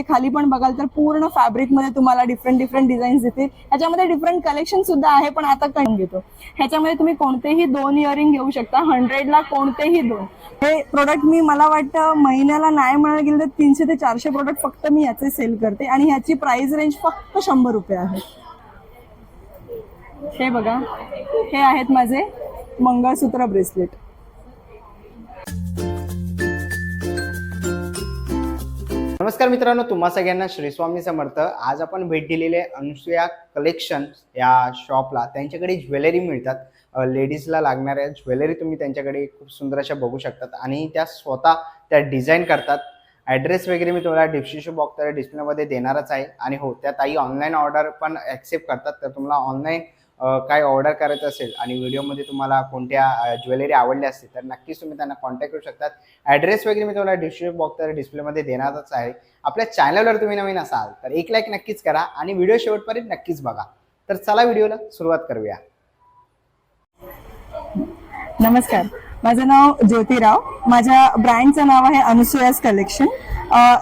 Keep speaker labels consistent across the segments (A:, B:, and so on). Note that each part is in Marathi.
A: इथे खाली पण बघाल तर पूर्ण फॅब्रिकमध्ये तुम्हाला डिफरंट डिफरंट डिझाईन्स देतील ह्याच्यामध्ये डिफरंट कलेक्शन सुद्धा आहे पण आता कळून घेतो. ह्याच्यामध्ये तुम्ही कोणतेही दोन इयरिंग घेऊ शकता. हंड्रेडला कोणतेही दोन. हे प्रोडक्ट मी मला वाटतं महिन्याला नाही म्हणायला गेलं तर तीनशे ते चारशे प्रोडक्ट फक्त मी याचे सेल करते. आणि ह्याची प्राइस रेंज फक्त शंभर रुपये आहे. हे बघा. हे आहेत माझे मंगळसूत्र ब्रेसलेट
B: नमस्कार मित्रांनो तुम्हा सगळ्यांना श्री स्वामी समर्थ. आज आपण भेट दिलेले अनुसुया कलेक्शन या शॉपला त्यांच्याकडे ज्वेलरी मिळतात. लेडीजला लागणाऱ्या ज्वेलरी तुम्ही त्यांच्याकडे खूप सुंदर अशा बघू शकतात आणि त्या स्वतः त्या डिझाईन करतात. ॲड्रेस वगैरे मी तुम्हाला डिस्क्रिप्शन बॉक्स डिस्प्लेमध्ये देणारच आहे. आणि हो त्या ताई ऑनलाईन ऑर्डर पण ॲक्सेप्ट करतात. तर तुम्हाला ऑनलाईन काय ऑर्डर करायचं असेल आणि व्हिडिओमध्ये तुम्हाला कोणत्या ज्वेलरी आवडल्या असतील तर नक्कीच तुम्ही त्यांना कॉन्टॅक्ट करू शकतात. ॲड्रेस वगैरे मी तुम्हाला डिस्क्रिप्शन बॉक्स डिस्प्लेमध्ये देणारच आहे. आपल्या चॅनलवर तुम्ही नवीन असाल तर एक लाईक नक्कीच करा आणि व्हिडिओ शेवटपर्यंत नक्कीच बघा. तर चला व्हिडिओला सुरुवात करूया.
A: नमस्कार. माझं नाव ज्योतिराव. माझ्या ब्रँडचं नाव आहे अनुसुयास कलेक्शन.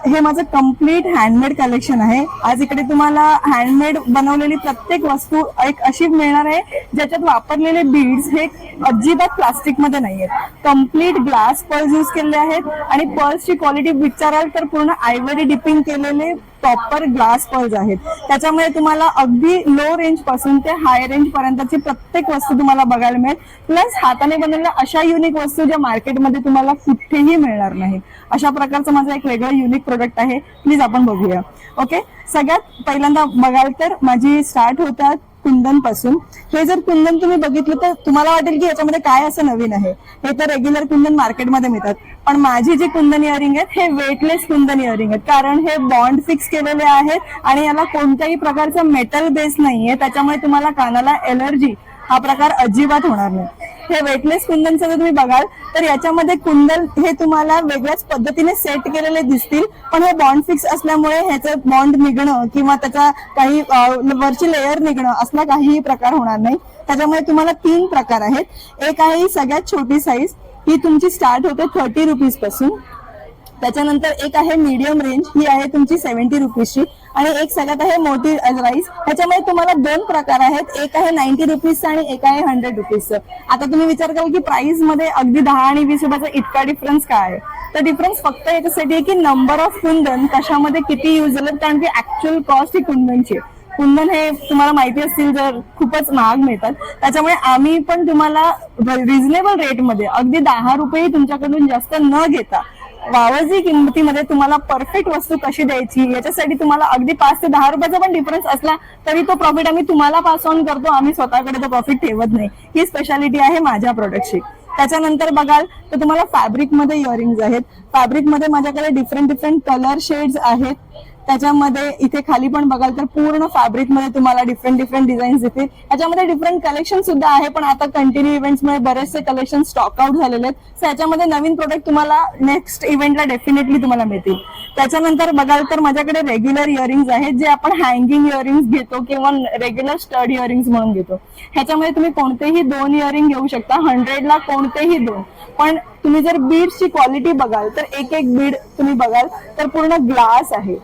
A: हे माझं कंप्लीट हँडमेड कलेक्शन आहे. आज इकडे तुम्हाला हँडमेड बनवलेली प्रत्येक वस्तू एक अशी मिळणार आहे ज्याच्यात वापरलेले बीड्स हे अजिबात प्लास्टिकमध्ये नाही आहेत कंप्लीट ग्लास पर्ल्स यूज केलेले आहेत आणि पर्ल्सची क्वालिटी विचाराल तर पूर्ण आयवरी डिपिंग केलेले प्रॉपर ग्लास पर्ल्स आहेत. त्याच्यामुळे तुम्हाला अगदी लो रेंजपासून ते हाय रेंज पर्यंतची प्रत्येक वस्तू तुम्हाला बघायला मिळेल. प्लस हाताने बनवलेल्या अशा युनिक वस्तू ज्या मार्केटमध्ये तुम्हाला कुठेही मिळणार नाही अशा प्रकारचं माझं एक वेगळं युनिक प्रोडक्ट आहे. प्लीज आपण बघूया. ओके सगळ्यात पहिल्यांदा बघाल तर माझी स्टार्ट होतात कुंदनपासून हे जर कुंदन तुम्ही बघितलं तर तुम्हाला वाटेल की याच्यामध्ये काय असं नवीन आहे. हे तर रेग्युलर कुंदन मार्केटमध्ये मिळतात. पण माझी जी कुंदन इयरिंग आहेत हे वेटलेस कुंदन इयरिंग आहेत. कारण हे बॉन्ड फिक्स केलेले आहेत आणि याला कोणत्याही प्रकारचा मेटल बेस नाहीये. त्याच्यामुळे तुम्हाला कानाला एलर्जी हा प्रकार अजिबात होणार नाही. हे वेटलेस कुंदनचं जर तुम्ही बघाल तर याच्यामध्ये कुंदन हे तुम्हाला वेगळ्याच पद्धतीने सेट केलेले दिसतील. पण हे बॉन्ड फिक्स असल्यामुळे ह्याचं बॉन्ड निघणं किंवा त्याचा काही वरची लेअर निघणं असला काहीही प्रकार होणार नाही. त्याच्यामुळे तुम्हाला तीन प्रकार आहेत. एक आहे ही सगळ्यात छोटी साईज ही तुमची स्टार्ट होते थर्टी रुपीजपासून. त्याच्यानंतर एक आहे मीडियम रेंज ही आहे तुमची सेव्हन्टी रुपीजची आणि एक सगळ्यात आहे मोठी राईस ह्याच्यामध्ये तुम्हाला दोन प्रकार आहेत. एक आहे नाईन्टी रुपीजचं आणि एक आहे हंड्रेड रुपीजचं आता तुम्ही विचार कराल की प्राइसमध्ये अगदी दहा आणि वीस रुपयाचा इतका डिफरन्स काय आहे? तर डिफरन्स फक्त याच्यासाठी आहे की नंबर ऑफ कुंदन कशामध्ये किती यूज झालं कारण की ऍक्च्युअल कॉस्ट ही कुंदनची आहे. कुंदन हे तुम्हाला माहिती असतील जर खूपच महाग मिळतात. त्याच्यामुळे आम्ही पण तुम्हाला रिझनेबल रेटमध्ये अगदी दहा रुपये तुमच्याकडून जास्त न घेता वावजी किंमतीमध्ये तुम्हाला परफेक्ट वस्तू कशी द्यायची याच्यासाठी तुम्हाला अगदी पाच ते दहा रुपयाचा पण डिफरन्स असला तरी तो प्रॉफिट आम्ही तुम्हाला पास ऑन करतो. आम्ही स्वतःकडे तो प्रॉफिट ठेवत नाही. ही स्पेशालिटी आहे माझ्या प्रोडक्टची त्याच्यानंतर बघाल तर तुम्हाला फॅब्रिकमध्ये इयरिंग्स आहेत. फॅब्रिकमध्ये माझ्याकडे डिफरंट डिफरंट कलर शेड्स आहेत. त्याच्यामध्ये इथे खाली पण बघाल तर पूर्ण फॅब्रिकमध्ये तुम्हाला डिफरंट डिफरंट डिझाईन्स देतील याच्यामध्ये डिफरंट कलेक्शन सुद्धा आहे पण आता कंटिन्यू इव्हेंट्स मुळे बरेचसे कलेक्शन स्टॉकआउट झालेले आहेत. सो याच्यामध्ये नवीन प्रोडक्ट तुम्हाला नेक्स्ट इव्हेंटला डेफिनेटली तुम्हाला मिळतील. त्याच्यानंतर बघाल तर माझ्याकडे रेग्युलर इयरिंग्स आहेत जे आपण हँगिंग इयरिंग्स घेतो किंवा रेग्युलर स्टड इयरिंग्स म्हणून घेतो. ह्याच्यामध्ये तुम्ही कोणतेही दोन इयरिंग घेऊ शकता हंड्रेडला कोणतेही दोन. पण तुम्ही जर बीडची क्वालिटी बघाल तर एक एक बीड तुम्ही बघाल तर पूर्ण ग्लास आहे.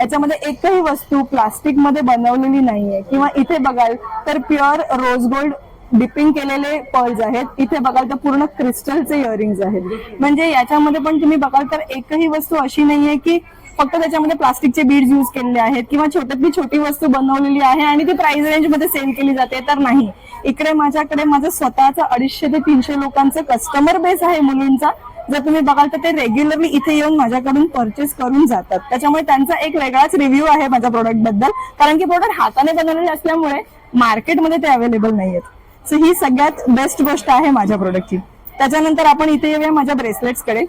A: याच्यामध्ये एकही वस्तू प्लास्टिकमध्ये बनवलेली नाहीये. किंवा इथे बघाल तर प्युअर रोज गोल्ड डिपिंग केलेले पर्ल्स आहेत. इथे बघाल तर पूर्ण क्रिस्टलचे इयरिंग्स आहेत. म्हणजे याच्यामध्ये पण तुम्ही बघाल तर एकही वस्तू अशी नाहीये की फक्त त्याच्यामध्ये प्लास्टिकचे बीड्स यूज केलेले आहेत किंवा छोट्यातली छोटी वस्तू बनवलेली आहे आणि ती प्राइस रेंजमध्ये सेल केली जाते. तर नाही. इकडे माझ्याकडे माझं स्वतःचं अडीचशे ते तीनशे लोकांचं कस्टमर बेस आहे मुलींचा. जर तुम्ही बघाल तर ते रेग्युलरली इथे येऊन माझ्याकडून परचेस करून जातात. त्याच्यामुळे त्यांचा एक वेगळाच रिव्ह्यू आहे माझ्या प्रोडक्टबद्दल. कारण की प्रोडक्ट हाताने बनवलेले असल्यामुळे मार्केटमध्ये ते अवेलेबल नाहीयेत. सो ही सगळ्यात बेस्ट गोष्ट आहे माझ्या प्रोडक्टची त्याच्यानंतर आपण इथे येऊया माझ्या ब्रेसलेट्सकडे.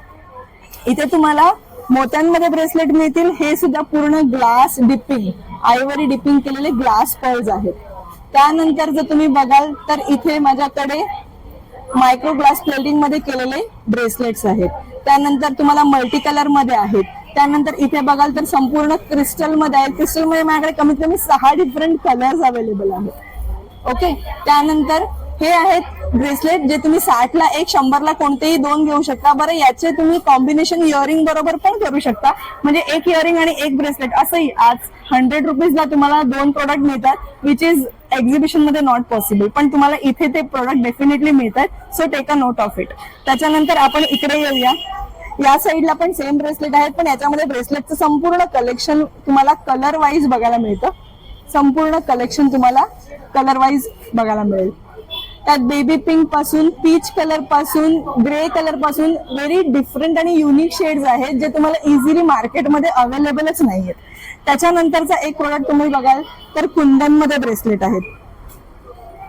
A: इथे तुम्हाला मोत्यांमध्ये ब्रेसलेट मिळतील. हे सुद्धा पूर्ण ग्लास डिपिंग आयवरी डिपिंग केलेले ग्लास पर्ल्स आहेत. त्यानंतर जर तुम्ही बघाल तर इथे माझ्याकडे मायक्रो ग्लास प्लेटिंगमध्ये केलेले ब्रेसलेट्स आहेत. त्यानंतर तुम्हाला मल्टी कलरमध्ये आहेत. त्यानंतर इथे बघाल तर संपूर्ण क्रिस्टलमध्ये आहेत. क्रिस्टलमध्ये माझ्याकडे कमीत कमी सहा डिफरंट कलर्स अवेलेबल आहेत. ओके त्यानंतर हे आहेत ब्रेसलेट जे तुम्ही साठला एक शंभरला कोणतेही दोन घेऊ शकता. बरं याचे तुम्ही कॉम्बिनेशन इयरिंग बरोबर पण करू शकता. म्हणजे एक इयरिंग आणि एक ब्रेसलेट असंही आज हंड्रेड रुपीजला तुम्हाला दोन प्रोडक्ट मिळतात विच इज एक्झिबिशनमध्ये नॉट पॉसिबल पण तुम्हाला इथे ते प्रोडक्ट डेफिनेटली मिळतात so take a note of it त्याच्यानंतर आपण इकडे येऊया. या साईडला पण सेम ब्रेसलेट आहेत पण याच्यामध्ये ब्रेसलेटचं संपूर्ण कलेक्शन तुम्हाला कलर वाईज बघायला मिळतं. संपूर्ण कलेक्शन तुम्हाला कलर वाईज बघायला मिळेल. त्यात बेबी पिंकपासून पीच कलरपासून ग्रे कलरपासून व्हेरी डिफरंट आणि युनिक शेड्स आहेत जे तुम्हाला इझिली मार्केटमध्ये अवेलेबलच नाहीयेत. त्याच्यानंतरचा एक प्रोडक्ट तुम्ही बघाल तर कुंदनमध्ये ब्रेसलेट आहेत.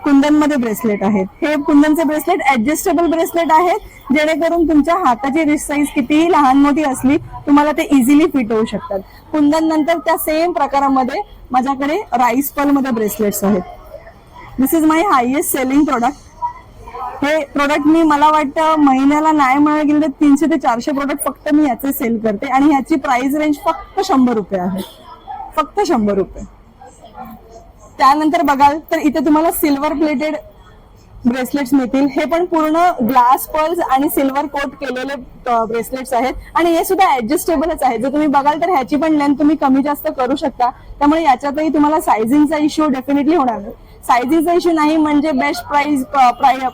A: कुंदनमध्ये ब्रेसलेट आहेत. हे कुंदनचे ब्रेसलेट ऍडजस्टेबल ब्रेसलेट आहेत जेणेकरून तुमच्या हाताची रिस्ट साईज कितीही लहान मोठी असली तुम्हाला ते इझिली फिट होऊ शकतात. कुंदन नंतर त्या सेम प्रकारामध्ये माझ्याकडे राईस पलमध्ये ब्रेसलेट्स आहेत. This is my highest selling product हे प्रोडक्ट मी मला वाटतं महिन्याला नाही म्हणायला गेलं तर तीनशे ते चारशे प्रोडक्ट फक्त मी याचे सेल करते. आणि ह्याची प्राइस रेंज फक्त शंभर रुपये आहे. फक्त शंभर रुपये. त्यानंतर बघाल तर इथे तुम्हाला सिल्वर प्लेटेड ब्रेसलेट्स मिळतील. हे पण पूर्ण ग्लास पर्ल्स आणि सिल्वर कोट केलेले ब्रेसलेट्स आहेत. आणि हे सुद्धा ऍडजस्टेबलच आहे. जर तुम्ही बघाल तर ह्याची पण लेंथ तुम्ही कमी जास्त करू शकता. त्यामुळे याच्यातही तुम्हाला सायझिंगचा इश्यू डेफिनेटली होणार नाही. सायझिंगचा अशी नाही म्हणजे बेस्ट प्राइस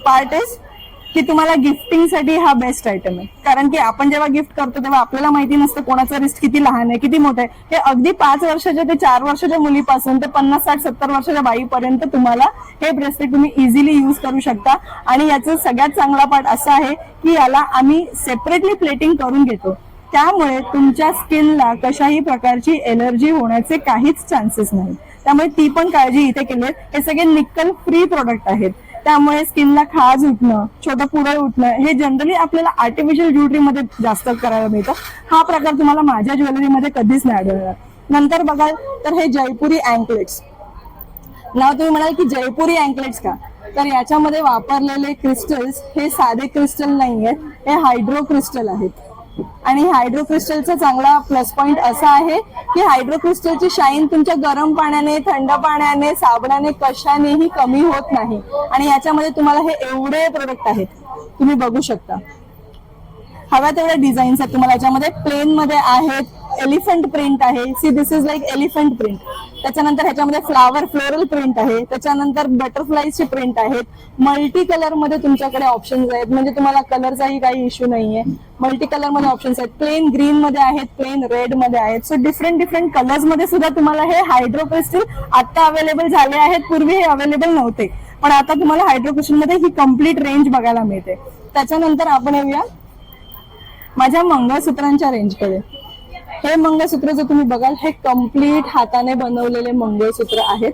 A: पार्ट इज की तुम्हाला गिफ्टिंगसाठी हा बेस्ट आयटम आहे. कारण की आपण जेव्हा गिफ्ट करतो तेव्हा आपल्याला माहिती नसतं कोणाचं रिस्क किती लहान आहे किती मोठं आहे. हे अगदी पाच वर्षाच्या ते चार वर्षाच्या मुलीपासून ते पन्नास साठ सत्तर वर्षाच्या बाईपर्यंत तुम्हाला हे ब्रेसलेट तुम्ही इझिली युज करू शकता. आणि याचा सगळ्यात चांगला पार्ट असा आहे की याला आम्ही सेपरेटली प्लेटिंग करून घेतो. त्यामुळे तुमच्या स्किनला कशाही प्रकारची एलर्जी होण्याचे काहीच चान्सेस नाही. त्यामुळे ती पण काळजी इथे केली आहे. हे सगळे निकल फ्री प्रोडक्ट आहेत. त्यामुळे स्किनला खाज उठणं छोटं पुरळ उठणं हे जनरली आपल्याला आर्टिफिशियल ज्वेलरीमध्ये जास्त करायला मिळतं. हा प्रकार तुम्हाला माझ्या ज्वेलरीमध्ये कधीच नाही आढळणार. नंतर बघाल तर हे जयपुरी अँकलेट्स नाव तुम्ही म्हणाल की जयपुरी अँकलेट्स का? तर याच्यामध्ये वापरलेले क्रिस्टल्स हे साधे क्रिस्टल नाही आहेत हे हायड्रो क्रिस्टल आहेत. आणि हायड्रोक्रिस्टलचा चांगला प्लस पॉइंट असा आहे की हायड्रोक्रिस्टलची शाईन तुमच्या गरम पाण्याने थंड पाण्याने साबणाने कशानेही कमी होत नाही. आणि याच्यामध्ये तुम्हाला हे एवढे प्रोडक्ट आहेत तुम्ही बघू शकता. हव्या तेवढ्या डिझाईन्स आहेत तुम्हाला याच्यामध्ये प्लेन मध्ये आहेत एलिफंट प्रिंट आहे. See this is like elephant print त्याच्यानंतर ह्याच्यामध्ये फ्लावर फ्लोरल प्रिंट आहे. त्याच्यानंतर बटरफ्लायचे प्रिंट आहेत. मल्टी कलरमध्ये तुमच्याकडे ऑप्शन्स आहेत. म्हणजे तुम्हाला कलरचाही काही इश्यू नाहीये. मल्टी कलरमध्ये ऑप्शन्स आहेत. प्लेन ग्रीन मध्ये आहेत प्लेन रेडमध्ये आहेत. सो डिफरंट डिफरंट कलर्समध्ये सुद्धा तुम्हाला हे हायड्रो क्रिस्टल आता अवेलेबल झाले आहेत. पूर्वी हे अवेलेबल नव्हते. पण आता तुम्हाला हायड्रो क्रिस्टलमध्ये ही कंप्लीट रेंज बघायला मिळते. त्याच्यानंतर आपण येऊया माझ्या मंगळसूत्रांच्या रेंजकडे हे मंगळसूत्र जर तुम्ही बघाल हे कंप्लीट हाताने बनवलेले मंगळसूत्र आहेत.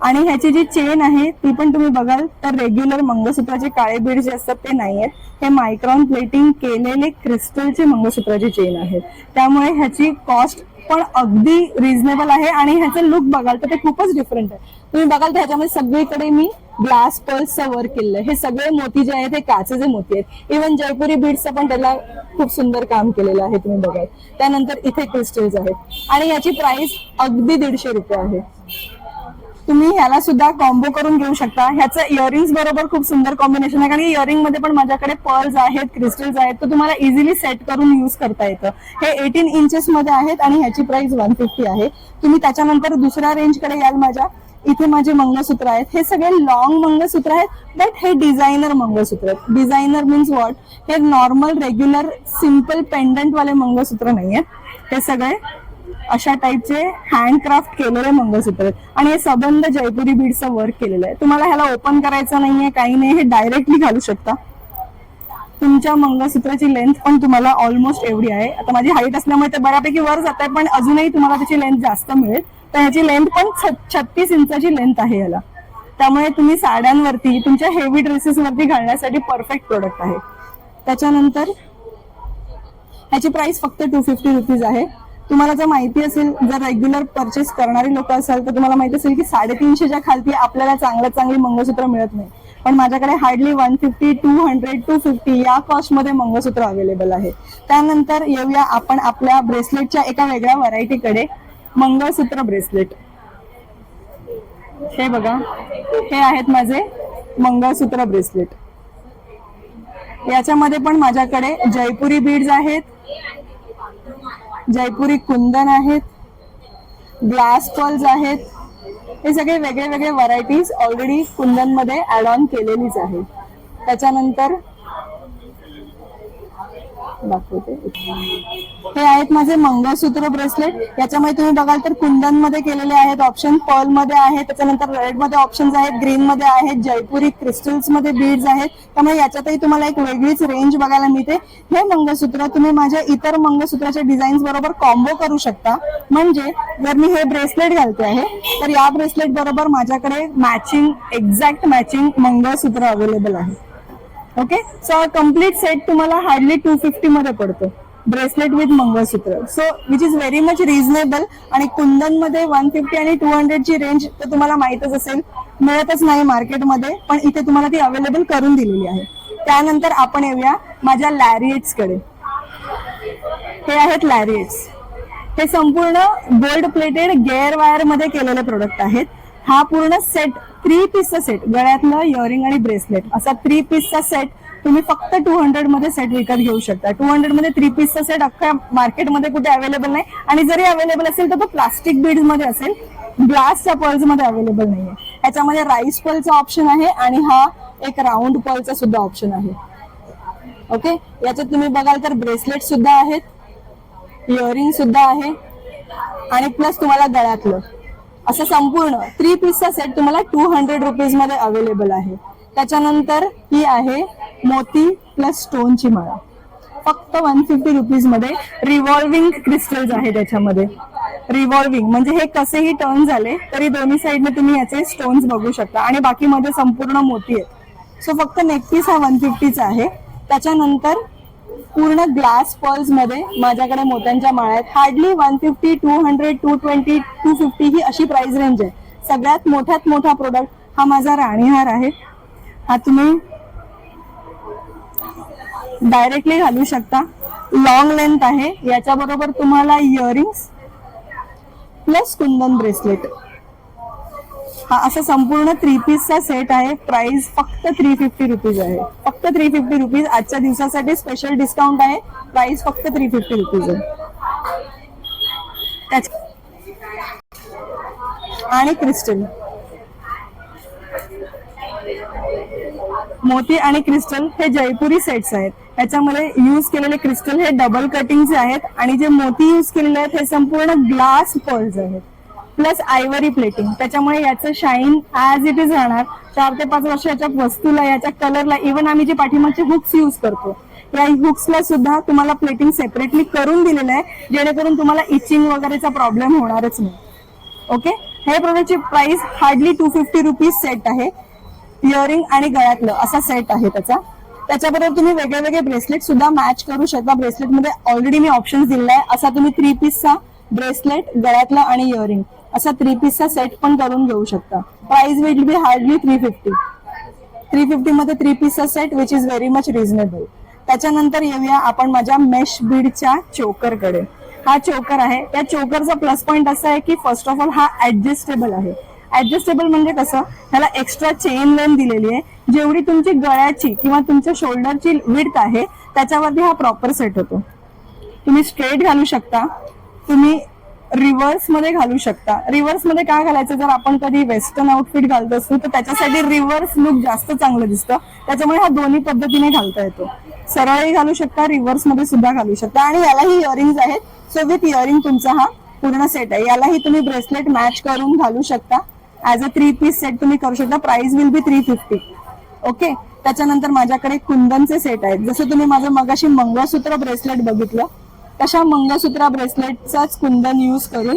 A: आणि ह्याची जी चेन आहे ती पण तुम्ही बघाल तर रेग्युलर मंगळसूत्राचे काळे बीड जे असतात ते नाही आहेत. हे मायक्रॉन प्लेटिंग केलेले क्रिस्टलचे मंगळसूत्राची चेन आहेत. त्यामुळे ह्याची कॉस्ट पण अगदी रिझनेबल आहे आणि ह्याचं लुक बघाल तर ते खूपच डिफरंट आहे. तुम्ही बघाल तर ह्याच्यामध्ये सगळीकडे मी ग्लास पर्ल्सचं वर्क केलेलं हे सगळे मोती जे आहेत ते काचेचे मोती आहेत. इव्हन जयपुरी बीड्सचं पण त्याला खूप सुंदर काम केलेलं आहे तुम्ही बघाल. त्यानंतर इथे क्रिस्टल्स आहेत. आणि याची प्राइस अगदी दीडशे रुपये आहे. तुम्ही ह्याला सुद्धा कॉम्बो करून घेऊ शकता. ह्याचं इयरिंग्स बरोबर खूप सुंदर कॉम्बिनेशन आहे. कारण इयरिंगमध्ये पण माझ्याकडे पर्ल्स आहेत क्रिस्टल्स आहेत. तर तुम्हाला इझिली सेट करून युज करता येतं. हे एटीन इंचेस मध्ये आहेत आणि ह्याची प्राइस वन फिफ्टी आहे. तुम्ही त्याच्यानंतर दुसऱ्या रेंजकडे याल माझ्या. इथे माझे मंगळसूत्र आहेत. हे सगळे लॉंग मंगळसूत्र आहेत बट हे डिझायनर मंगळसूत्र आहेत. डिझायनर मीन्स वॉट हे नॉर्मल रेग्युलर सिंपल पेंडंट वाले मंगळसूत्र नाही आहेत हे सगळे अशा टाईपचे हँडक्राफ्ट केलेले मंगळसूत्र आहेत. आणि हे सबंध जयपुरी बीडचं वर्क केलेलं आहे. तुम्हाला ह्याला ओपन करायचं नाहीये काही नाही हे डायरेक्टली घालू शकता. तुमच्या मंगळसूत्राची लेंथ पण तुम्हाला ऑलमोस्ट एवढी आहे. आता माझी हाईट असल्यामुळे ते बऱ्यापैकी वर जात आहे पण अजूनही तुम्हाला त्याची लेंथ जास्त मिळेल. तर ह्याची लेंथ पण छत्तीस इंचाची लेंथ आहे याला. त्यामुळे तुम्ही साड्यांवरती तुमच्या हेवी ड्रेसेस वरती घालण्यासाठी परफेक्ट प्रोडक्ट आहे. त्याच्यानंतर ह्याची प्राइस फक्त टू फिफ्टी रुपीज आहे. तुम्हाला जर माहिती असेल जर रेग्युलर परचेस करणारी लोक असाल तर तुम्हाला माहिती असेल की साडेतीनशेच्या खालती आपल्याला चांगल्यात चांगली मंगळसूत्र मिळत नाही. पण माझ्याकडे hardly one fifty two hundred two fifty या कॉस्टमध्ये मंगळसूत्र अवेलेबल आहे. त्यानंतर येऊया आपण आपल्या ब्रेसलेटच्या एका वेगळ्या व्हरायटीकडे मंगळसूत्र ब्रेसलेट हे बघा. हे आहेत माझे मंगळसूत्र ब्रेसलेट याच्यामध्ये पण माझ्याकडे जयपुरी बीड्स आहेत. जयपुरी कुंदन आहेत ग्लास पर्ल्स आहेत. हे सगळे वेगळे वेगळे व्हरायटीज ऑलरेडी कुंदनमध्ये ॲड ऍड ऑन केलेलीच आहे त्याच्यानंतर दाखवते. हे आहेत माझे मंगळसूत्र ब्रेसलेट याच्यामध्ये तुम्ही बघाल तर कुंदनमध्ये केलेले आहेत ऑप्शन पर्लमध्ये आहेत त्याच्यानंतर रेडमध्ये ऑप्शन्स आहेत ग्रीन मध्ये आहेत जयपुरी क्रिस्टल्समध्ये बीड्स आहेत. त्यामुळे याच्यातही तुम्हाला एक वेगळीच रेंज बघायला मिळते. हे मंगळसूत्र तुम्ही माझ्या इतर मंगळसूत्राच्या डिझाईन्स बरोबर कॉम्बो करू शकता. म्हणजे जर मी हे ब्रेसलेट घालते आहे तर या ब्रेसलेट बरोबर माझ्याकडे matching exact matching mangalsutra available आहे. ओके सो कंप्लीट सेट तुम्हाला हार्डली टू फिफ्टी मध्ये पडतो. Bracelet with mangalsutra. So which is very much reasonable आणि कुंदनमध्ये वन फिफ्टी आणि टू हंड्रेड ची रेंज तर तुम्हाला माहितच असेल. मिळतच नाही मार्केटमध्ये पण इथे तुम्हाला ती अवेलेबल करून दिलेली आहे. त्यानंतर आपण येऊया माझ्या लॅरिएट्सकडे हे आहेत लॅरिएट्स हे संपूर्ण गोल्ड प्लेटेड गेअर वायरमध्ये केलेले प्रोडक्ट आहेत. हा पूर्ण सेट थ्री पीसचा सेट गळ्यातलं इयरिंग आणि ब्रेसलेट असा थ्री पीसचा सेट तुम्ही फक्त टू हंड्रेडमध्ये सेट विकत घेऊ शकता. टू हंड्रेडमध्ये थ्री पीसचा सेट अख्ख्या मार्केटमध्ये कुठे अवेलेबल नाही. आणि जरी अवेलेबल असेल तर तो प्लास्टिक बीड्समध्ये असेल. ग्लासच्या पर्ल्समध्ये अवेलेबल नाहीये. याच्यामध्ये राईस पर्लचा ऑप्शन आहे आणि हा एक राऊंड पर्लचा सुद्धा ऑप्शन आहे. ओके याच्यात तुम्ही बघाल तर ब्रेसलेट सुद्धा आहेत इयरिंग सुद्धा आहे. आणि प्लस तुम्हाला गळ्यातलं. असं संपूर्ण थ्री पीसचा सेट तुम्हाला टू हंड्रेड रुपीजमध्ये अवेलेबल आहे. त्याच्यानंतर ही आहे मोती प्लस स्टोनची माळा. फक्त वन फिफ्टी रुपीजमध्ये रिव्हॉल्विंग क्रिस्टल्स आहे त्याच्यामध्ये. रिव्हॉल्विंग म्हणजे हे कसेही टर्न झाले तरी दोन्ही साईडने तुम्ही याचे स्टोन्स बघू शकता. आणि बाकी मध्ये संपूर्ण मोती आहेत. सो फक्त नेकपीस हा वन फिफ्टीचा आहे. त्याच्यानंतर पूर्ण ग्लास पर्ल्समध्ये माझ्याकडे मोत्यांच्या माळ्या आहेत. Hardly one fifty two hundred two twenty two fifty ही अशी प्राइस रेंज आहे. सगळ्यात मोठ्यात मोठा प्रोडक्ट हा माझा राणीहार आहे. हा तुम्ही डायरेक्टली घालू शकता. लॉंग लेंथ आहे. याच्याबरोबर तुम्हाला इयरिंग्स प्लस कुंदन ब्रेसलेट हा असा संपूर्ण थ्री पीसचा सेट आहे. प्राइस फक्त थ्री फिफ्टी रुपीज आहे. फक्त थ्री फिफ्टी रुपीज आजच्या दिवसासाठी स्पेशल डिस्काउंट आहे. प्राइस फक्त थ्री फिफ्टी रुपीज आहे. आणि क्रिस्टल मोती आणि क्रिस्टल हे जयपुरी सेट्स आहेत. याच्यामध्ये युज केलेले क्रिस्टल हे डबल कटिंगचे आहेत. आणि जे मोती युज केलेले आहेत हे संपूर्ण ग्लास पर्ल्स आहेत. Plus ivory plating. त्याच्यामुळे याचं शाईन ऍज इट इज राहणार. चार ते पाच वर्षाच्या वस्तूला याच्या कलरला इव्हन आम्ही जे पाठीमागचे हुक्स युज करतो या हुक्सला सुद्धा तुम्हाला प्लेटिंग सेपरेटली करून दिलेलं आहे जेणेकरून तुम्हाला इचिंग वगैरेचा प्रॉब्लेम होणारच नाही. ओके हे प्रोडक्टची price hardly two fifty rupees set आहे. इयरिंग आणि गळ्यातलं असा सेट आहे त्याचा. त्याच्याबरोबर तुम्ही वेगळे वेगळे ब्रेसलेट सुद्धा मॅच करू शकता. ब्रेसलेटमध्ये ऑलरेडी मी ऑप्शन दिलेला आहे. असा तुम्ही थ्री पीसचा ब्रेसलेट गळ्यातला आणि इयरिंग असा थ्री पीसचा सेट पण करून घेऊ शकता. Price will be hardly three fifty three fifty मध्ये three पीसचा set which is very much reasonable त्याच्यानंतर येऊया आपण माझ्या मेश बीडच्या चोकरकडे हा चोकर आहे. त्या चोकरचा प्लस पॉइंट असा आहे की फर्स्ट ऑफ ऑल हा ऍडजस्टेबल आहे. ऍडजस्टेबल म्हणजे कसं? ह्याला एक्स्ट्रा चेन लेन दिलेली आहे. जेवढी तुमची गळ्याची किंवा तुमच्या शोल्डरची विड्थ आहे त्याच्यावरती हा प्रॉपर सेट होतो. तुम्ही स्ट्रेट घालू शकता. तुम्ही रिव्हर्समध्ये घालू शकता. रिव्हर्समध्ये काय घालायचं? जर आपण कधी वेस्टर्न आउटफिट घालत असतो तर त्याच्यासाठी रिव्हर्स लुक जास्त चांगलं दिसतं. त्याच्यामुळे हा दोन्ही पद्धतीने घालता येतो. सरळही घालू शकता रिव्हर्समध्ये सुद्धा घालू शकता. आणि यालाही इयरिंग आहेत. सो विथ इयरिंग तुमचा हा पूर्ण सेट आहे. यालाही तुम्ही ब्रेसलेट मॅच करून घालू शकता. As a three piece set तुम्ही करू शकता. Price will be three fifty okay त्याच्यानंतर माझ्याकडे कुंदनचे सेट आहेत. जसं तुम्ही माझं मगाशी मंगळसूत्र ब्रेसलेट बघितलं तशा मंगळसूत्र ब्रेसलेटचाच कुंदन यूज करून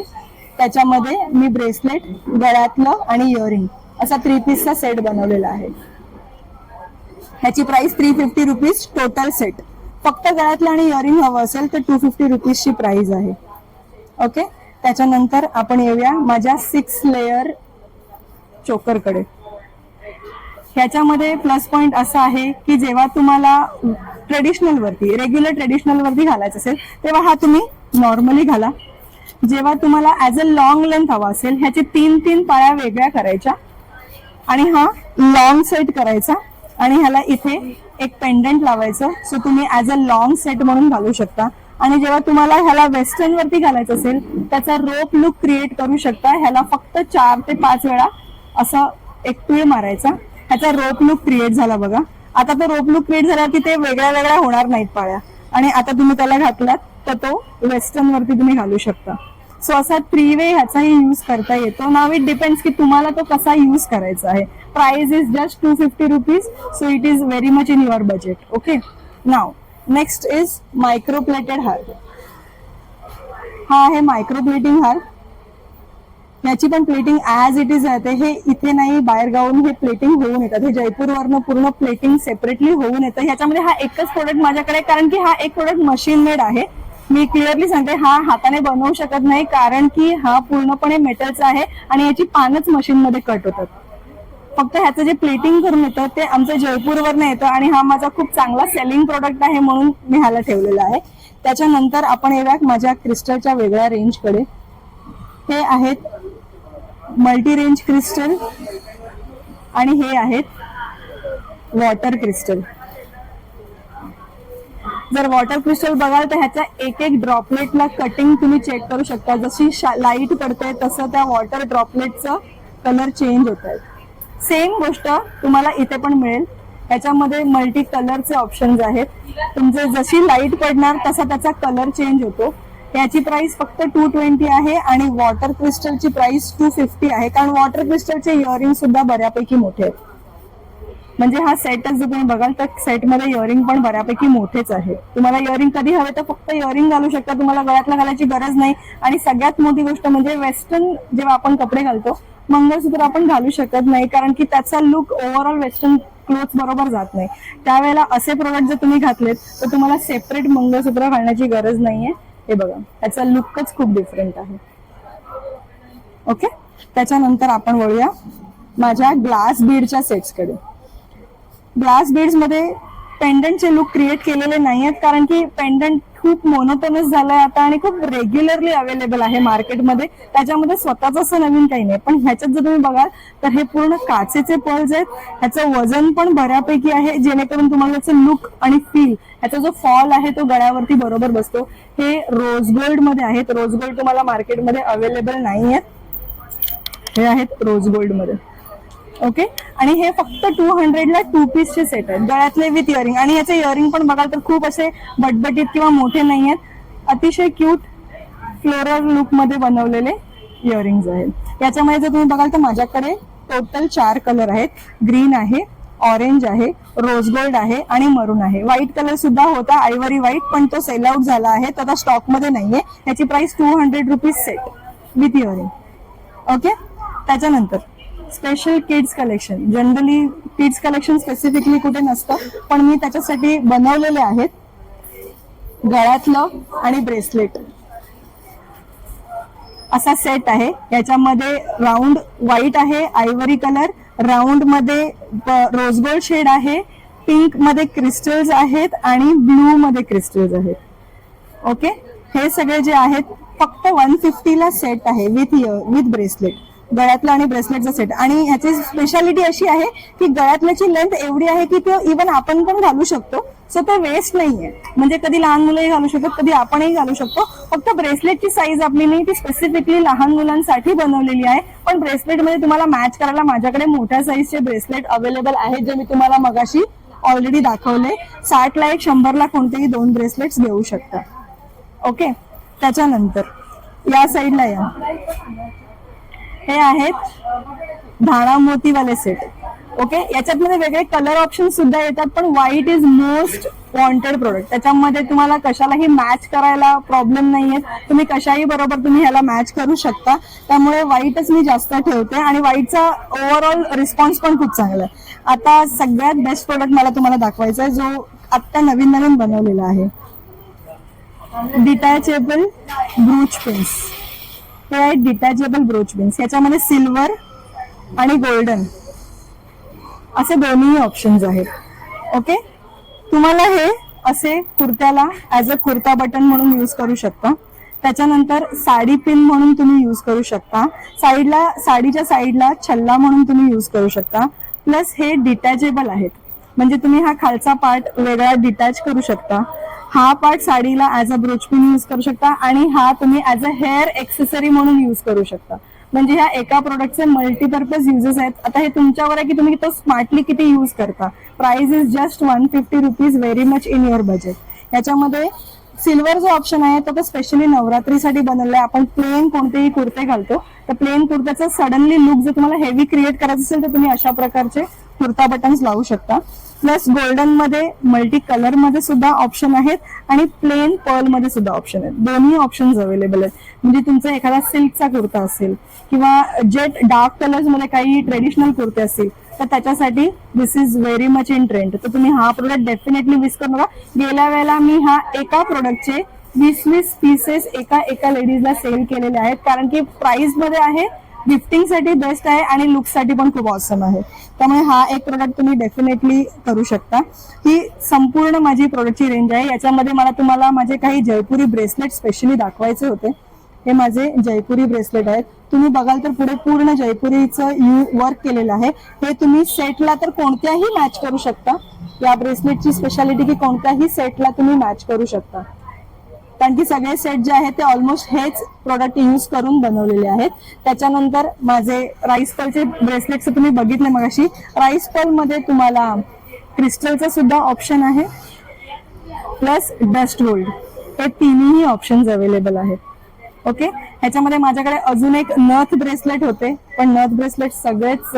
A: त्याच्यामध्ये मी ब्रेसलेट गळ्यातलं आणि इयरिंग असा थ्री पीसचा सेट बनवलेला आहे. ह्याची price three fifty rupees total set फक्त गळ्यातलं आणि इयरिंग हवं असेल तर टू फिफ्टी रुपीजची प्राइस आहे. ओके त्याच्यानंतर आपण येऊया माझ्या सिक्स लेयर चोकरकडे ह्याच्यामध्ये प्लस पॉइंट असा आहे की जेव्हा तुम्हाला ट्रेडिशनल वरती रेग्युलर ट्रेडिशनल वरती घालायचं असेल तेव्हा हा तुम्ही नॉर्मली घाला. जेव्हा तुम्हाला ऍज अ लॉंग लेंथ हवा असेल ह्याचे तीन तीन पाळ्या वेगळ्या करायच्या आणि हा लॉंग सेट करायचा आणि ह्याला इथे एक पेंडंट लावायचं. सो तुम्ही ऍज अ लॉंग सेट म्हणून घालू शकता. आणि जेव्हा तुम्हाला ह्याला वेस्टर्न वरती घालायचं असेल त्याचा रोप लुक क्रिएट करू शकता. ह्याला फक्त चार ते पाच वेळा असा एक तुळ मारायचा. ह्याचा रोप लुक क्रिएट झाला बघा. आता तो रोप लुक क्रिएट झाला की ते वेगळ्या वेगळ्या होणार नाहीत पाळ्या. आणि आता तुम्ही त्याला घातलात तर तो वेस्टर्न वरती तुम्ही घालू शकता. सो असा थ्री वे ह्याचाही यूज करता येतो. नाव इट डिपेंड्स की तुम्हाला तो कसा यूज करायचा आहे. Price is just two fifty rupees so it is very much in your budget okay now next is microplated हार हा आहे मायक्रोप्लेटिंग हार याची पण प्लेटिंग ऍज इट इज राहते. हे इथे नाही बाहेर गावून हे प्लेटिंग होऊन येतात हे जयपूरवरनं पूर्ण प्लेटिंग सेपरेटली होऊन येतं. ह्याच्यामध्ये हा एकच प्रोडक्ट माझ्याकडे कारण की हा एक प्रोडक्ट मशीन मेड आहे. मी क्लिअरली सांगते हा हाताने बनवू शकत नाही कारण की हा पूर्णपणे मेटलचा आहे आणि याची पानच मशीनमध्ये कट होतात. फक्त ह्याचं जे प्लेटिंग करून येतं ते आमचं जयपूरवरनं येतं आणि हा माझा खूप चांगला सेलिंग प्रोडक्ट आहे म्हणून मी ह्याला ठेवलेला आहे. त्याच्यानंतर आपण येऊयात माझ्या क्रिस्टलच्या वेगळ्या रेंजकडे हे आहेत मल्टी रेंज क्रिस्टल आणि हे आहेत वॉटर क्रिस्टल. जर वॉटर क्रिस्टल बघाल तर ह्याचा एक एक ड्रॉपलेटला कटिंग तुम्ही चेक करू शकता. जशी लाइट पडते तसं त्या वॉटर ड्रॉपलेटचं कलर चेंज होत आहे सेम गोष्ट तुम्हाला इथे पण मिळेल. याच्यामध्ये मल्टी कलरचे ऑप्शन्स आहेत. तुमचे जशी लाइट पडणार तसा त्याचा कलर चेंज होतो. याची प्राइस फक्त टू ट्वेंटी आहे आणि वॉटर क्रिस्टलची प्राइस टू फिफ्टी आहे. कारण वॉटर क्रिस्टलचे इयरिंग सुद्धा बऱ्यापैकी मोठे आहेत. म्हणजे हा सेटच जर तुम्ही बघाल तर सेटमध्ये इयरिंग पण बऱ्यापैकी मोठेच आहे. तुम्हाला इयरिंग कधी हवे तर फक्त इयरिंग घालू शकता. तुम्हाला गळ्यातला घालायची गरज नाही. आणि सगळ्यात मोठी गोष्ट म्हणजे वेस्टर्न जेव्हा आपण कपडे घालतो मंगळसूत्र आपण घालू शकत नाही. कारण की त्याचा लुक ओव्हरऑल वेस्टर्न क्लोथ बरोबर जात नाही. त्यावेळेला असे प्रोडक्ट जर तुम्ही घातलेत तर तुम्हाला सेपरेट मंगळसूत्र घालण्याची गरज नाहीये. हे बघा त्याचा लुकच खूप डिफरंट आहे. ओके त्याच्यानंतर आपण वळूया माझ्या ग्लास बीडच्या सेट्सकडे ग्लास बीड्समध्ये पेंडंटचे लुक क्रिएट केलेले नाही आहेत कारण की पेंडंट खूप मोनोटोनस झालंय आता आणि खूप रेग्युलरली अवेलेबल आहे मार्केटमध्ये त्याच्यामध्ये स्वतःच असं नवीन काही नाही. पण ह्याच्यात जर तुम्ही बघाल तर हे पूर्ण काचेचे पर्ल्स आहेत. ह्याचं वजन पण बऱ्यापैकी आहे जेणेकरून तुम्हाला त्याचं लुक आणि फील ह्याचा जो फॉल आहे तो गळ्यावरती बरोबर बसतो. हे रोज गोल्डमध्ये आहेत. रोज गोल्ड तुम्हाला मार्केटमध्ये अवेलेबल नाही आहेत हे आहेत रोज गोल्डमध्ये. ओके? आणि हे फक्त टू हंड्रेडला टू पीसचे सेट आहेत. गळ्यातले विथ इयरिंग आणि याचे इयरिंग पण बघाल तर खूप असे बटबटीत किंवा मोठे नाही आहेत अतिशय क्यूट फ्लोरल लुकमध्ये बनवलेले इयरिंग्ज आहेत. याच्यामध्ये जर तुम्ही बघाल तर माझ्याकडे टोटल चार कलर आहेत. ग्रीन आहे ऑरेंज आहे रोज गोल्ड आहे आणि मरून आहे. व्हाईट कलर सुद्धा होता आयवरी व्हाईट पण तो सेल आउट झाला आहे. तो आता स्टॉकमध्ये नाहीये. याची price two hundred rupees set with earring okay? त्याच्यानंतर special kids collection generally kids collection specifically कुठे नसतं पण मी त्याच्यासाठी बनवलेले आहेत. गळ्यातलं आणि ब्रेसलेट असा सेट आहे. याच्यामध्ये राऊंड व्हाईट आहे आयव्हरी कलर राऊंडमध्ये रोज गोल्ड शेड आहे. पिंकमध्ये क्रिस्टल्स आहेत आणि ब्लू मध्ये क्रिस्टल्स आहेत. ओके हे सगळे जे आहेत फक्त वन फिफ्टीला सेट आहे विथ विथ ब्रेसलेट गळ्यातलं आणि ब्रेसलेटचा सेट आणि ह्याची स्पेशालिटी अशी आहे की गळ्यातल्याची लेंथ एवढी आहे की ते इवन आपण पण घालू शकतो. सो ते वेस्ट नाहीये. म्हणजे कधी लहान मुलंही घालू शकतात कधी आपणही घालू शकतो. फक्त ब्रेसलेटची साईज आपली नाही ती स्पेसिफिकली लहान मुलांसाठी बनवलेली आहे. पण ब्रेसलेटमध्ये तुम्हाला मॅच करायला माझ्याकडे मोठ्या साईजचे ब्रेसलेट अवेलेबल आहेत जे मी तुम्हाला मगाशी ऑलरेडी दाखवले. साठला एक शंभरला कोणतेही दोन ब्रेसलेट्स घेऊ शकता. ओके त्याच्यानंतर या साईडला या. हे आहेत धाणा मोतीवाले सेट ओके याच्यातमध्ये वेगळे कलर ऑप्शन सुद्धा येतात पण white is most wanted product त्याच्यामध्ये तुम्हाला कशालाही मॅच करायला प्रॉब्लेम नाहीये. तुम्ही कशाही बरोबर तुम्ही ह्याला मॅच करू शकता. त्यामुळे व्हाईटच मी जास्त ठेवते आणि व्हाईटचा ओव्हरऑल रिस्पॉन्स पण खूप चांगला आहे. आता सगळ्यात बेस्ट प्रोडक्ट मला तुम्हाला दाखवायचा आहे जो आत्ता नवीन नवीन बनवलेला आहे. डिटॅचेबल ब्रूच पेन्स हे आहेत डिटॅचेबल ब्रोच पिन्स याच्यामध्ये सिल्वर आणि गोल्डन असे दोन्ही ऑप्शन्स आहेत. ओके तुम्हाला हे असे कुर्त्याला ऍज अ कुर्ता बटन म्हणून यूज करू शकता. त्याच्यानंतर साडी पिन म्हणून तुम्ही यूज करू शकता. साईडला साडीच्या साईडला छल्ला म्हणून तुम्ही यूज करू शकता. प्लस हे डिटॅचेबल आहेत. म्हणजे तुम्ही हा खालचा पार्ट वेगळा डिटॅच करू शकता. हा part साडीला as a brooch pin use करू शकता आणि हा तुम्ही ऍज अ हेअर एक्सेसरी म्हणून यूज करू शकता. म्हणजे ह्या एका प्रोडक्टचे मल्टीपर्पज युजेस आहेत. आता हे तुमच्यावर आहे की तुम्ही तो स्मार्टली किती यूज करता. Price is just one fifty rupees very much in your budget याच्यामध्ये सिल्वर जो ऑप्शन आहे तो स्पेशली नवरात्रीसाठी बनवलाय. आपण प्लेन कोणतेही कुर्ते घालतो. तर प्लेन कुर्त्याचा सडनली लुक जर तुम्हाला हेवी क्रिएट करायचं असेल तर तुम्ही अशा प्रकारचे कुर्ता बटन्स लावू शकता. प्लस गोल्डनमध्ये मल्टी कलरमध्ये सुद्धा ऑप्शन आहेत आणि प्लेन पर्लमध्ये सुद्धा ऑप्शन आहेत. दोन्ही ऑप्शन्स अवेलेबल आहेत. म्हणजे तुमचा एखादा सिल्कचा कुर्ता असेल किंवा जेट डार्क कलर्समध्ये काही ट्रेडिशनल कुर्ते असतील तर त्याच्यासाठी this is very much in trend तर तुम्ही हा प्रोडक्ट डेफिनेटली मिस करू नका. गेल्या वेळेला मी हा एका प्रोडक्टचे वीस वीस पीसेस एका एका लेडीजला सेल केलेले आहेत. कारण की प्राइसमध्ये आहे गिफ्टिंगसाठी बेस्ट आहे आणि लुकसाठी पण खूप ऑसम आहे. त्यामुळे हा एक प्रोडक्ट तुम्ही डेफिनेटली करू शकता. ही संपूर्ण माझी प्रोडक्टची रेंज आहे. याच्यामध्ये मला तुम्हाला माझे काही जयपुरी ब्रेसलेट स्पेशली दाखवायचे होते. हे माझे जयपुरी ब्रेसलेट आहेत. तुम्ही बघाल तर पुढे पूर्ण जयपुरीचं यू वर्क केलेलं आहे. हे तुम्ही सेटला तर कोणत्याही मॅच करू शकता. या ब्रेसलेटची स्पेशालिटी की कोणत्याही सेटला तुम्ही मॅच करू शकता. कारण की सगळे सेट जे आहेत ते ऑलमोस्ट हेच प्रोडक्ट यूज करून बनवलेले आहेत. त्याच्यानंतर माझे राईस पलचे ब्रेसलेट्स तुम्ही बघितले मगाशी. राईस पल तुम्हाला क्रिस्टलचा सुद्धा ऑप्शन आहे. प्लस डस्ट गोल्ड हे तिन्ही ऑप्शन्स अवेलेबल आहेत. ओके? ह्याच्यामध्ये माझ्याकडे अजून एक नथ ब्रेसलेट होते. पण नथ ब्रेसलेट सगळेच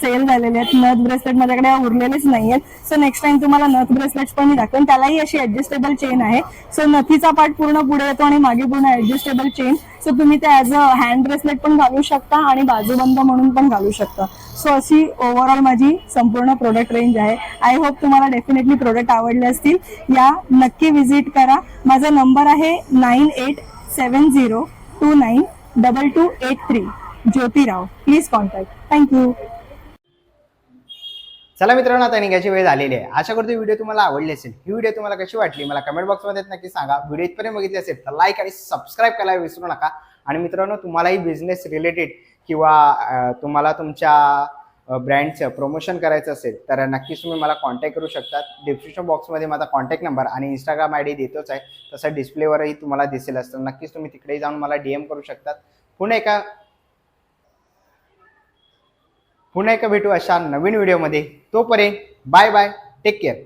A: सेल झालेले आहेत. नथ ब्रेसलेट माझ्याकडे उरलेलेच नाहीयेत. सो नेक्स्ट टाइम तुम्हाला नथ ब्रेसलेट्स पण मी दाखवेन. त्यालाही अशी ऍडजस्टेबल चेन आहे. सो नथीचा पार्ट पूर्ण पुढे येतो आणि मागे पूर्ण ऍडजस्टेबल चेन सो तुम्ही ते ऍज अ हँड ब्रेसलेट पण घालू शकता आणि बाजूबंद म्हणून पण घालू शकता. सो अशी ओव्हरऑल माझी संपूर्ण प्रोडक्ट रेंज आहे. आय होप तुम्हाला डेफिनेटली प्रोडक्ट आवडले असतील. या नक्की व्हिजिट करा. माझा नंबर आहे nine eight seven zero two nine double two eight three Jyotirao please contact thank you
B: चला मित्रांनो आता निघायची वेळ झालेली आहे. आशा करतो व्हिडिओ तुम्हाला आवडली असेल. ही व्हिडिओ तुम्हाला कशी वाटली मला कमेंट बॉक्समध्ये नक्की सांगा. व्हिडिओ इथपर्यंत बघितली असेल तर लाईक आणि सबस्क्राईब करायला विसरू नका. आणि मित्रांनो तुम्हालाही बिझनेस रिलेटेड किंवा तुम्हाला तुमच्या ब्रँडचं प्रमोशन करायचं असेल तर नक्कीच तुम्ही मला कॉन्टॅक्ट करू शकता डिस्क्रिप्शन बॉक्समध्ये माझा कॉन्टॅक्ट नंबर आणि इंस्टाग्राम आय डी देतोच आहे. तसं डिस्प्लेवरही तुम्हाला दिसेल असतं नक्कीच तुम्ही तिकडे जाऊन मला डीएम करू शकतात. पुन्हा एका पुन्हा एका भेटू अशा नवीन व्हिडिओमध्ये तोपर्यंत बाय बाय टेक केअर